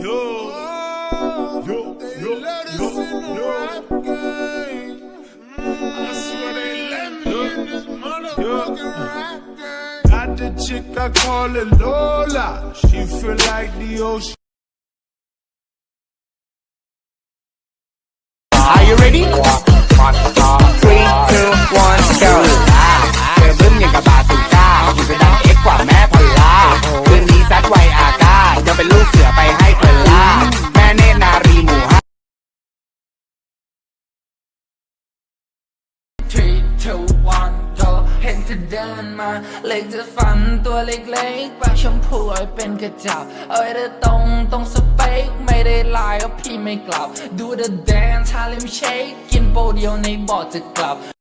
Yo, yo, yo, yo, yo. I swear they let me in this motherfucking rap game. Got the chick I call it Lola. She feel like the ocean. Are you ready? เห็นเดินมา เล็กจะฝันตัวเล็กๆปากชมพูไอ้เป็นกระจับเอาไว้เธอตรงตรงสเปคไม่ได้ลายก็พี่ไม่กลับ ดูเธอแดนชาลิมเชคกินโปรเดียวในบอดจะกลับ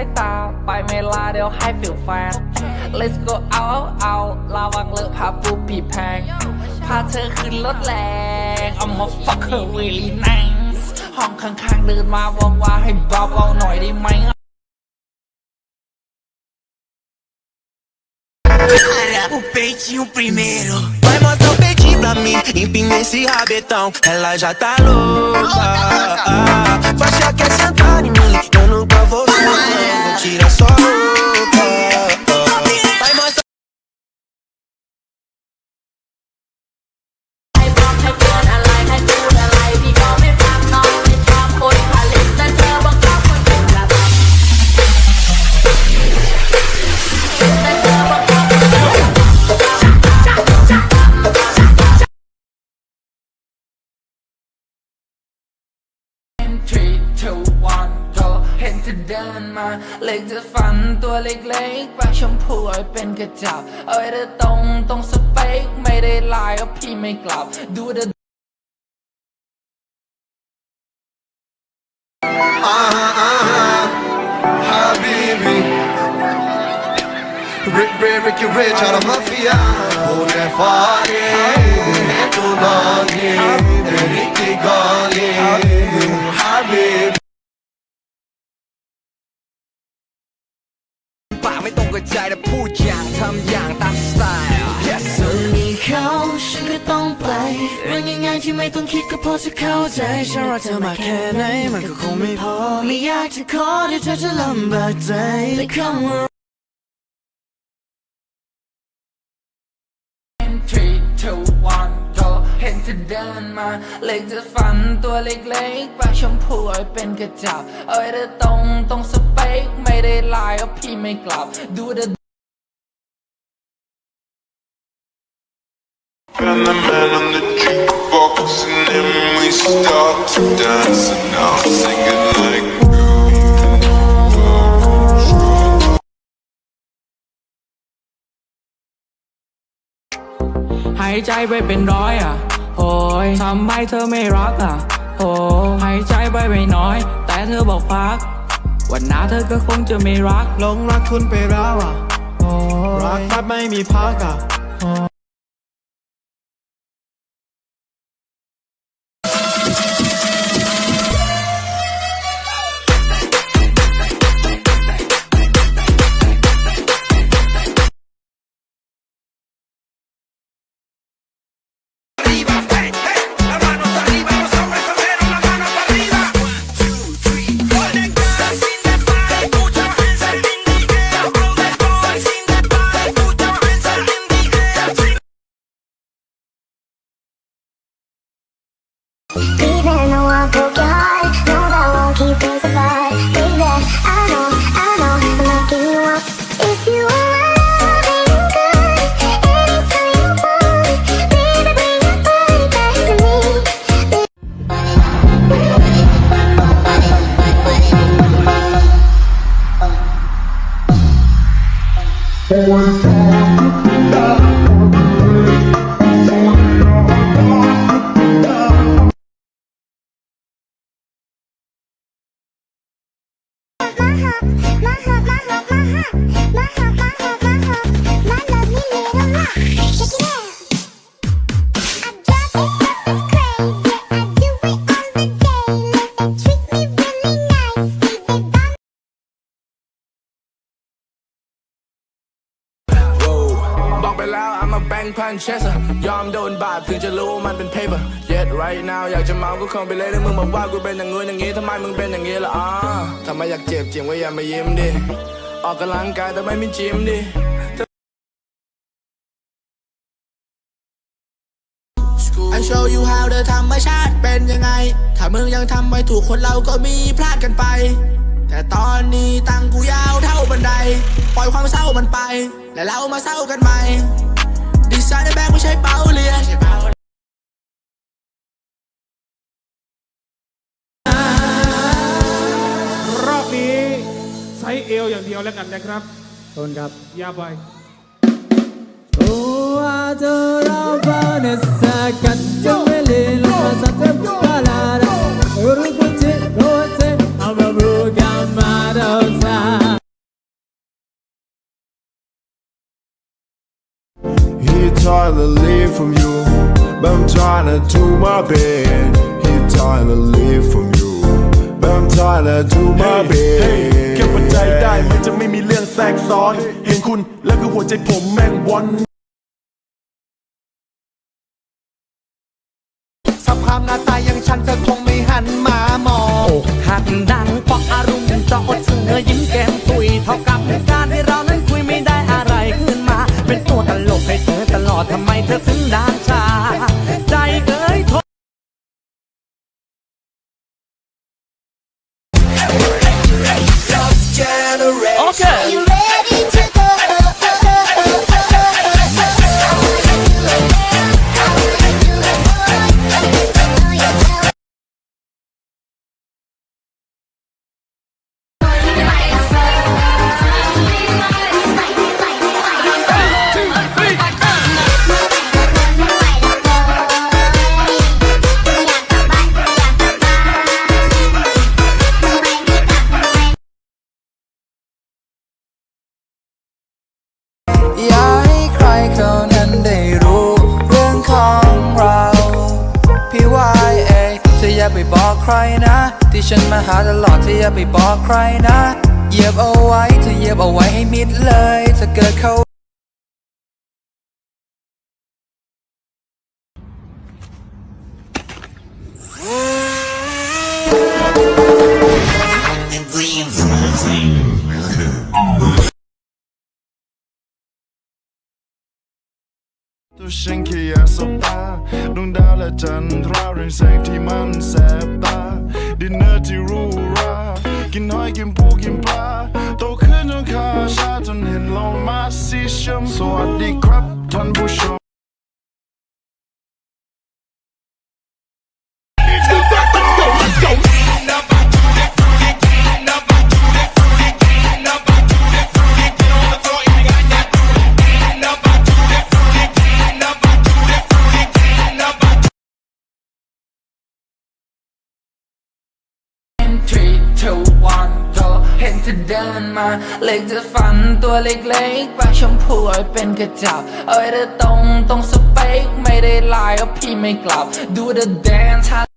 ายตา ไปไม่ลาเดี๋ยวให้ฟิลแฟน Let's go out out ระวังเลอะพาปูปีแพง พาเธอขึ้นรถแรง I'm a fucker really nice ห้องข้างๆเดินมาบอกว่าให้เบาๆหน่อยได้ไหม O peitinho primeiro. Vai mostrar o peitinho pra mim. Empina esse rabetão. Ela já tá louca. Faixa quer sentar em mim. Eu nunca vou. Vou tirar só roupa. อเดินมา เล็กจะฟันตัวเล็กๆปากชมพูเอาเป็นกระจับ เอาไว้เธอตรงตรงสเปค ไม่ได้ลายก็พี่ไม่กลับ ดูเธอ Habibi Rick, Rick, Ricky Rich out of Mafia Pune fare Tu nagi Ricky ากไม่ตรงกับใจแต่พูดอย่างทำอย่างตามสไตล์ yes ส่วนมีเขาฉันก็ต้องไปเรื่องง่ายๆที่ไม่ต้องคิดก็พอจะเข้าใจฉันรักเธอมากแค่ไหนมันก็คงไม่พอไม่อยากจะขอที่เธอจะลำบากใจแต่คำว่า three two one go เห็นเธอเดินมา เล็กจะฟันตัวเล็กๆปากชมพูเอาไว้เป็นกระจับ เอาไว้เธอตรงตรงส ก็พี่ไม่กลับ ดูเธอ And the man on the jukebox, and then we start to dance, and now I'm singing like. Girl, you know control. หายใจไปเป็นร้อยอะโอ้ยทำให้เธอไม่รักอะโอ้หายใจไปไม่น้อย แต่เธอบอกพัก วันหน้าเธอก็คงจะไม่รักหลงรักคุณไปแล้วอะรักแบบไม่มีพักอะ a bank puncher ยอมโดนบาปถึงจะรู้ว่ามันเป็น paper yet right now อยากจะเมาก็คงไปเลยถ้ามึงบอกว่ากูเป็นอย่างงู้นอย่างงี้ทำไมมึงเป็นอย่างงี้ล่ะอ่าทำไมอยากเจ็บจริงว่าอย่ามายิ้มดิ ออกกำลังกายแต่ไม่มีจิมดิ I show you how เธอธรรมชาติเป็นยังไง ถ้ามึงยังทำไม่ถูกคนเราก็มีพลาดกันไป แต่ตอนนี้ตังกูยาวเท่าบันได ปล่อยความเศร้ามันไป และเรามาเศร้ากันใหม่ อวอย่างเดียวแล้วกันนะครับต้นครับยาไป He trying to live from you, but I'm trying to do my best. He trying to live from you, but I'm trying to do my best. แค่ปัจจัยได้มันจะไม่มีเรื่องแทรกซ้อน เห็นคุณแล้วคือหัวใจผมแม่งวอนสภาพหน้าตาอย่างฉันเธอคงไม่หันมามองอกหักดังเพราะอารมณ์เจาะเธอยิ้มแก้มตุยเท่ากับการที่เรา ฉันมาหาตลอดเธออย่าไปบอกใครนะเหยียบเอาไว้เธอเหยียบเอาไว้ให้มิดเลยถ้าเกิดเขาตัวฉันแค่อยากสบตาดวงดาวและจันทราเรืองแสงที่มันแสบตา ดินเนอร์ที่รูรากินหอยกินปูกินปลาโตขึ้นจนขาชาจนเห็นลงมาสีชมสวัสดีครับท่านผู้ชม มาเล็กจะฝันตัวเล็กๆปากชมพูเอาเป็นกระจับเอาไว้เธอตรงตรงสเปคไม่ได้ลายเอาพี่ไม่กลับ ดูเดอแดนซ์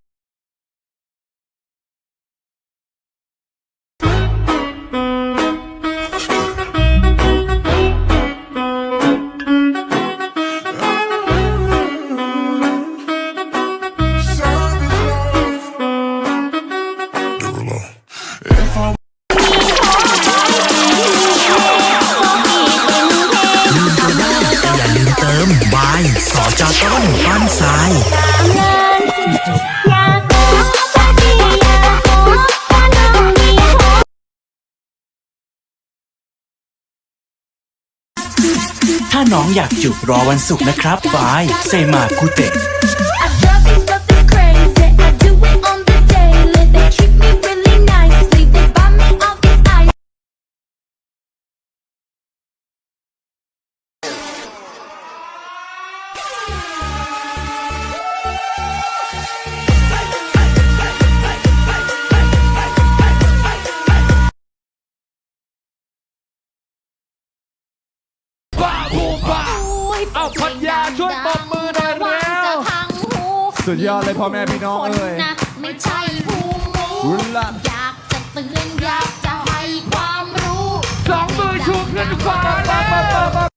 ถ้าน้องอยากจุรอวันศุกร์นะครับบายเซมาคุเตะ เอาพัทยาช่วยปรบมือหน่อยเร็วจะพังหูสุดยอดเลยพ่อแม่พี่น้องคนเอ้ยนะไม่ใช่หูหมูอุลาอยากจะเตือนอยากจะให้ความรู้ สองมือชูขึ้นฟ้าเลย